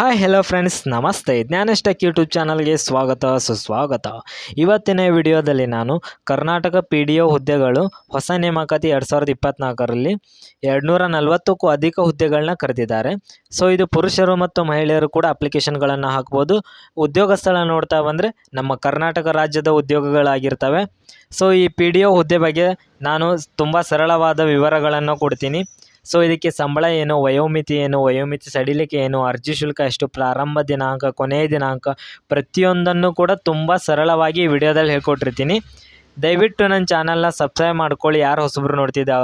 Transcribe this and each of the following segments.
Hi hello friends ನಮಸ್ತೆ. ಜ್ಞಾನಷ್ಟಕ್ YouTube ಚಾನಲ್ಗೆ ಸ್ವಾಗತ, ಸುಸ್ವಾಗತ. ಇವತ್ತಿನ ವಿಡಿಯೋದಲ್ಲಿ ನಾನು ಕರ್ನಾಟಕ ಪಿ ಡಿ ಒ ಹುದ್ದೆಗಳು ಹೊಸ ನೇಮಕಾತಿ ಎರಡು ಸಾವಿರದ ಇಪ್ಪತ್ತ್ನಾಲ್ಕರಲ್ಲಿ ಎರಡುನೂರ ನಲವತ್ತಕ್ಕೂ ಅಧಿಕ ಹುದ್ದೆಗಳನ್ನ ಕರೆದಿದ್ದಾರೆ. ಸೊ ಇದು ಪುರುಷರು ಮತ್ತು ಮಹಿಳೆಯರು ಕೂಡ ಅಪ್ಲಿಕೇಶನ್ಗಳನ್ನು ಹಾಕ್ಬೋದು. ಉದ್ಯೋಗ ಸ್ಥಳ ನೋಡ್ತಾ ಬಂದರೆ ನಮ್ಮ ಕರ್ನಾಟಕ ರಾಜ್ಯದ ಉದ್ಯೋಗಗಳಾಗಿರ್ತವೆ. ಸೊ ಈ ಪಿ ಡಿ ಒ ಹುದ್ದೆ ಬಗ್ಗೆ ನಾನು ತುಂಬ ಸರಳವಾದ ವಿವರಗಳನ್ನು ಕೊಡ್ತೀನಿ. ಸೊ ಇದಕ್ಕೆ ಸಂಬಳ ಏನು, ವಯೋಮಿತಿ ಏನು, ವಯೋಮಿತಿ ಸಡಿಲಿಕೆ ಏನು, ಅರ್ಜಿ ಶುಲ್ಕ ಎಷ್ಟು, ಪ್ರಾರಂಭ ದಿನಾಂಕ, ಕೊನೆಯ ದಿನಾಂಕ ಪ್ರತಿಯೊಂದನ್ನು ಕೂಡ ತುಂಬ ಸರಳವಾಗಿ ವಿಡಿಯೋದಲ್ಲಿ ಹೇಳ್ಕೊಟ್ಟಿರ್ತೀನಿ. ದಯವಿಟ್ಟು ನನ್ನ ಚಾನಲ್ನ ಸಬ್ಸ್ಕ್ರೈಬ್ ಮಾಡ್ಕೊಳ್ಳಿ. ಯಾರು ಹೊಸಬ್ರು ನೋಡ್ತಿದ್ದ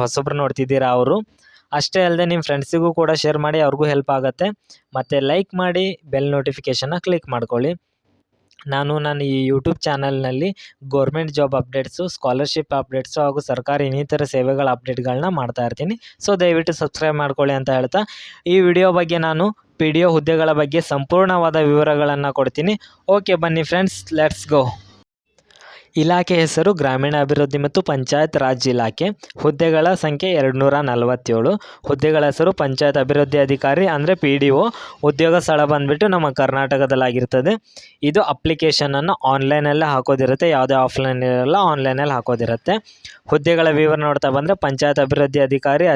ಹೊಸಬ್ರು ನೋಡ್ತಿದ್ದೀರಾ ಅವರು? ಅಷ್ಟೇ ಅಲ್ಲದೆ ನಿಮ್ಮ ಫ್ರೆಂಡ್ಸಿಗೂ ಕೂಡ ಶೇರ್ ಮಾಡಿ, ಅವ್ರಿಗೂ ಹೆಲ್ಪ್ ಆಗುತ್ತೆ. ಮತ್ತು ಲೈಕ್ ಮಾಡಿ, ಬೆಲ್ ನೋಟಿಫಿಕೇಷನ್ನ ಕ್ಲಿಕ್ ಮಾಡ್ಕೊಳ್ಳಿ. ನಾನು ನನ್ನ ಈ ಯೂಟ್ಯೂಬ್ ಚಾನಲ್ನಲ್ಲಿ government job updates, scholarship updates ಹಾಗೂ ಸರ್ಕಾರಿ ಇನ್ನಿತರ ಸೇವೆಗಳ ಅಪ್ಡೇಟ್ಗಳನ್ನ ಮಾಡ್ತಾ ಇರ್ತೀನಿ. ಸೊ, ದಯವಿಟ್ಟು ಸಬ್ಸ್ಕ್ರೈಬ್ ಮಾಡ್ಕೊಳ್ಳಿ ಅಂತ ಹೇಳ್ತಾ, ಈ ವಿಡಿಯೋ ಬಗ್ಗೆ ನಾನು ಪಿ ಡಿ ಒ ಹುದ್ದೆಗಳ ಬಗ್ಗೆ ಸಂಪೂರ್ಣವಾದ ವಿವರಗಳನ್ನು ಕೊಡ್ತೀನಿ. ಓಕೆ, ಬನ್ನಿ ಫ್ರೆಂಡ್ಸ್ ಲೆಟ್ಸ್ ಗೋ ಇಲಾಖೆ ಹೆಸರು ಗ್ರಾಮೀಣ ಅಭಿವೃದ್ಧಿ ಮತ್ತು ಪಂಚಾಯತ್ ರಾಜ್ ಇಲಾಖೆ. ಹುದ್ದೆಗಳ ಸಂಖ್ಯೆ ಎರಡು ನೂರ ನಲವತ್ತೇಳು ಹುದ್ದೆಗಳ ಹೆಸರು ಪಂಚಾಯತ್ ಅಭಿವೃದ್ಧಿ ಅಧಿಕಾರಿ ಅಂದರೆ ಪಿ ಡಿ ಒ ಉದ್ಯೋಗ ಸ್ಥಳ ಬಂದುಬಿಟ್ಟು ನಮ್ಮ ಕರ್ನಾಟಕದಲ್ಲಾಗಿರ್ತದೆ. ಇದು ಅಪ್ಲಿಕೇಶನನ್ನು ಆನ್ಲೈನಲ್ಲೇ ಹಾಕೋದಿರುತ್ತೆ, ಯಾವುದೇ ಆಫ್ಲೈನ್ ಇರಲ್ಲ ಆನ್ಲೈನಲ್ಲಿ ಹಾಕೋದಿರುತ್ತೆ. ಹುದ್ದೆಗಳ ವಿವರ ನೋಡ್ತಾ ಬಂದರೆ ಪಂಚಾಯತ್ ಅಭಿವೃದ್ಧಿ ಅಧಿಕಾರಿ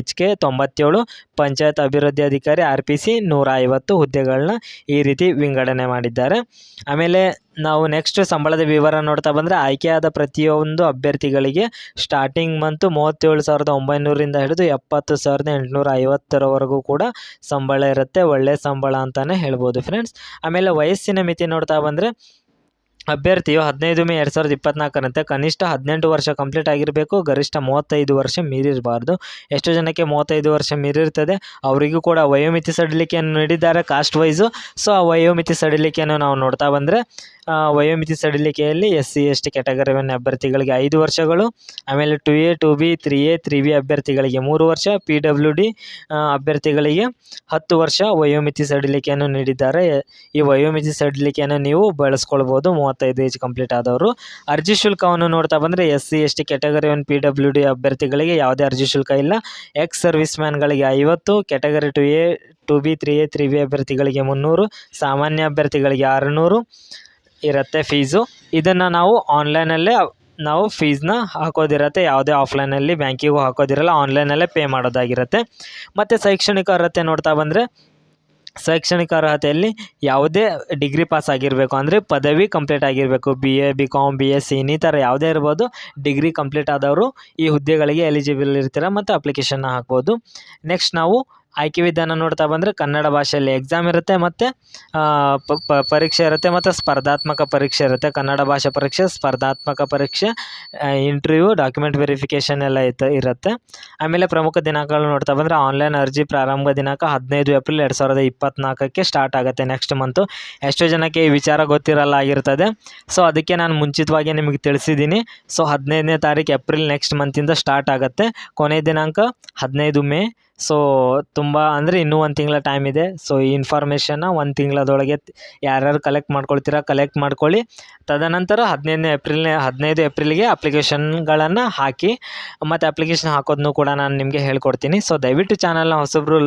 ಎಚ್ ಕೆ ತೊಂಬತ್ತೇಳು, ಪಂಚಾಯತ್ ಅಭಿವೃದ್ಧಿ ಅಧಿಕಾರಿ ಆರ್ ಪಿ ಸಿ ನೂರ ಐವತ್ತು ಹುದ್ದೆಗಳನ್ನ ಈ ರೀತಿ ವಿಂಗಡಣೆ ಮಾಡಿದ್ದಾರೆ. ಆಮೇಲೆ ನಾವು ನೆಕ್ಸ್ಟ್ ಸಂಬಳದ ವಿವರ ನೋಡ್ತಾ ಬಂದರೆ ಆಯ್ಕೆಯಾದ ಪ್ರತಿಯೊಂದು ಅಭ್ಯರ್ಥಿಗಳಿಗೆ ಸ್ಟಾರ್ಟಿಂಗ್ ಮಂತು ಮೂವತ್ತೇಳು ಸಾವಿರದ ಒಂಬೈನೂರಿಂದ ಹಿಡಿದು ಎಪ್ಪತ್ತು ಸಾವಿರದ ಎಂಟುನೂರ ಐವತ್ತರವರೆಗೂ ಕೂಡ ಸಂಬಳ ಇರುತ್ತೆ. ಒಳ್ಳೆಯ ಸಂಬಳ ಅಂತಲೇ ಹೇಳ್ಬೋದು ಫ್ರೆಂಡ್ಸ್ ಆಮೇಲೆ ವಯಸ್ಸಿನ ಮಿತಿ ನೋಡ್ತಾ ಬಂದರೆ ಅಭ್ಯರ್ಥಿಯು ಹದಿನೈದು ಮೇ ಎರಡು ಸಾವಿರದ ಇಪ್ಪತ್ತ್ನಾಲ್ಕರಂತೆ ಕನಿಷ್ಠ ಹದಿನೆಂಟು ವರ್ಷ ಕಂಪ್ಲೀಟ್ ಆಗಿರಬೇಕು, ಗರಿಷ್ಠ ಮೂವತ್ತೈದು ವರ್ಷ ಮೀರಿರಬಾರ್ದು. ಎಷ್ಟು ಜನಕ್ಕೆ ಮೂವತ್ತೈದು ವರ್ಷ ಮೀರಿರ್ತದೆ, ಅವರಿಗೂ ಕೂಡ ವಯೋಮಿತಿ ಸಡಿಲಿಕೆಯನ್ನು ನೀಡಿದ್ದಾರೆ ಕಾಸ್ಟ್ ವೈಸು ಸೊ ಆ ವಯೋಮಿತಿ ಸಡಿಲಿಕೆಯನ್ನು ನಾವು ನೋಡ್ತಾ ಬಂದರೆ ವಯೋಮಿತಿ ಸಡಿಲಿಕೆಯಲ್ಲಿ S C S T category one ಅಭ್ಯರ್ಥಿಗಳಿಗೆ ಐದು ವರ್ಷಗಳು, ಆಮೇಲೆ two A, two B, three A, three B ಅಭ್ಯರ್ಥಿಗಳಿಗೆ ಮೂರು ವರ್ಷ, ಪಿ ಡಬ್ಲ್ಯೂ ಡಿ ಅಭ್ಯರ್ಥಿಗಳಿಗೆ ಹತ್ತು ವರ್ಷ ವಯೋಮಿತಿ ಸಡಿಲಿಕೆಯನ್ನು ನೀಡಿದ್ದಾರೆ. ಈ ವಯೋಮಿತಿ ಸಡಿಲಿಕೆಯನ್ನು ನೀವು ಬಳಸ್ಕೊಳ್ಬೋದು. ಮೂವತ್ತೈದು ಏಜ್ ಕಂಪ್ಲೀಟ್ ಆದವರು. ಅರ್ಜಿ ಶುಲ್ಕವನ್ನು ನೋಡ್ತಾ ಬಂದರೆ S C S T category one P W D ಅಭ್ಯರ್ಥಿಗಳಿಗೆ ಯಾವುದೇ ಅರ್ಜಿ ಶುಲ್ಕ ಇಲ್ಲ. ಎಕ್ಸ್ ಸರ್ವಿಸ್ ಮ್ಯಾನ್ಗಳಿಗೆ ಐವತ್ತು, category two A, two B, three A, three B ಅಭ್ಯರ್ಥಿಗಳಿಗೆ ಮುನ್ನೂರು, ಸಾಮಾನ್ಯ ಅಭ್ಯರ್ಥಿಗಳಿಗೆ ಆರುನೂರು ಇರುತ್ತೆ ಫೀಸು ಇದನ್ನು ನಾವು ಆನ್ಲೈನಲ್ಲೇ ನಾವು ಫೀಸ್ನ ಹಾಕೋದಿರತ್ತೆ, ಯಾವುದೇ ಆಫ್ಲೈನಲ್ಲಿ ಬ್ಯಾಂಕಿಗೂ ಹಾಕೋದಿರಲ್ಲ ಆನ್ಲೈನಲ್ಲೇ ಪೇ ಮಾಡೋದಾಗಿರುತ್ತೆ. ಮತ್ತು ಶೈಕ್ಷಣಿಕ ಅರ್ಹತೆ ನೋಡ್ತಾ ಬಂದರೆ, ಶೈಕ್ಷಣಿಕ ಅರ್ಹತೆಯಲ್ಲಿ ಯಾವುದೇ ಡಿಗ್ರಿ ಪಾಸ್ ಆಗಿರಬೇಕು ಅಂದರೆ ಪದವಿ ಕಂಪ್ಲೀಟ್ ಆಗಿರಬೇಕು. B A B com B S C ಇನ್ನಿತರ ಯಾವುದೇ ಇರ್ಬೋದು ಡಿಗ್ರಿ ಕಂಪ್ಲೀಟ್ ಆದವರು ಈ ಹುದ್ದೆಗಳಿಗೆ ಎಲಿಜಿಬಲ್ ಇರ್ತೀರ ಮತ್ತು ಅಪ್ಲಿಕೇಶನ್ನ ಹಾಕ್ಬೋದು. ನೆಕ್ಸ್ಟ್ ನಾವು ಆಯ್ಕೆ ವಿಧಾನ ನೋಡ್ತಾ ಬಂದರೆ ಕನ್ನಡ ಭಾಷೆಯಲ್ಲಿ ಎಕ್ಸಾಮ್ ಇರುತ್ತೆ ಮತ್ತು ಪರೀಕ್ಷೆ ಇರುತ್ತೆ ಮತ್ತು ಸ್ಪರ್ಧಾತ್ಮಕ ಪರೀಕ್ಷೆ ಇರುತ್ತೆ. ಕನ್ನಡ ಭಾಷೆ ಪರೀಕ್ಷೆ, ಸ್ಪರ್ಧಾತ್ಮಕ ಪರೀಕ್ಷೆ ಇಂಟರ್ವ್ಯೂ ಡಾಕ್ಯುಮೆಂಟ್ ವೆರಿಫಿಕೇಷನ್ ಎಲ್ಲ ಇರುತ್ತೆ. ಆಮೇಲೆ ಪ್ರಮುಖ ದಿನಾಂಕಗಳು ನೋಡ್ತಾ ಬಂದರೆ ಆನ್ಲೈನ್ ಅರ್ಜಿ ಪ್ರಾರಂಭ ದಿನಾಂಕ ಹದಿನೈದು ಏಪ್ರಿಲ್ ಎರಡು ಸಾವಿರದ ಇಪ್ಪತ್ತ್ನಾಲ್ಕಕ್ಕೆ ಸ್ಟಾರ್ಟ್ ಆಗುತ್ತೆ ನೆಕ್ಸ್ಟ್ ಮಂತು ಎಷ್ಟೋ ಜನಕ್ಕೆ ಈ ವಿಚಾರ ಗೊತ್ತಿರಲ್ಲ ಆಗಿರ್ತದೆ. ಸೊ ಅದಕ್ಕೆ ನಾನು ಮುಂಚಿತವಾಗಿ ನಿಮಗೆ ತಿಳಿಸಿದ್ದೀನಿ. ಸೊ ಹದಿನೈದನೇ ತಾರೀಕು ಏಪ್ರಿಲ್ ನೆಕ್ಸ್ಟ್ ಮಂತಿಂದ ಸ್ಟಾರ್ಟ್ ಆಗುತ್ತೆ. ಕೊನೆ ದಿನಾಂಕ ಹದಿನೈದು ಮೇ ಸೊ ತುಂಬ ಅಂದರೆ ಇನ್ನೂ ಒಂದು ತಿಂಗಳ ಟೈಮ್ ಇದೆ. ಸೊ ಈ ಇನ್ಫಾರ್ಮೇಷನ್ನ ಒಂದು ತಿಂಗಳದೊಳಗೆ ಯಾರ್ಯಾರು ಕಲೆಕ್ಟ್ ಮಾಡ್ಕೊಳ್ತೀರಾ ಕಲೆಕ್ಟ್ ಮಾಡ್ಕೊಳ್ಳಿ. ತದನಂತರ ಹದಿನೈದನೇ ಏಪ್ರಿಲ್ನೇ ಹದಿನೈದು ಏಪ್ರಿಲ್ಗೆ ಅಪ್ಲಿಕೇಶನ್ಗಳನ್ನು ಹಾಕಿ, ಮತ್ತು ಅಪ್ಲಿಕೇಶನ್ ಹಾಕೋದನ್ನು ಕೂಡ ನಾನು ನಿಮಗೆ ಹೇಳ್ಕೊಡ್ತೀನಿ. ಸೊ ದಯವಿಟ್ಟು ಚಾನಲ್ನ ಹೊಸಬ್ರು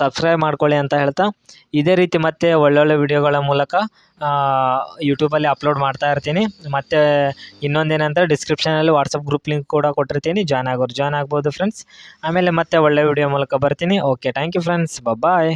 ಸಬ್ಸ್ಕ್ರೈಬ್ ಮಾಡ್ಕೊಳ್ಳಿ ಅಂತ ಹೇಳ್ತಾ, ಇದೇ ರೀತಿ ಮತ್ತೆ ಒಳ್ಳೊಳ್ಳೆ ವಿಡಿಯೋಗಳ ಮೂಲಕ ಯೂಟ್ಯೂಬಲ್ಲಿ ಅಪ್ಲೋಡ್ ಮಾಡ್ತಾ ಇರ್ತೀನಿ. ಮತ್ತು ಇನ್ನೊಂದೇನಂದರೆ ಡಿಸ್ಕ್ರಿಪ್ಷನಲ್ಲಿ ವಾಟ್ಸಪ್ ಗ್ರೂಪ್ ಲಿಂಕ್ ಕೂಡ ಕೊಟ್ಟಿರ್ತೀನಿ. ಜಾಯ್ನ್ ಆಗೋರು ಜಾಯ್ನ್ ಆಗ್ಬೋದು ಫ್ರೆಂಡ್ಸ್ ಆಮೇಲೆ ಮತ್ತೆ ಒಳ್ಳೆ ವಿಡಿಯೋ ಮೂಲಕ ಬರ್ತೀನಿ. Okay thank you friends bye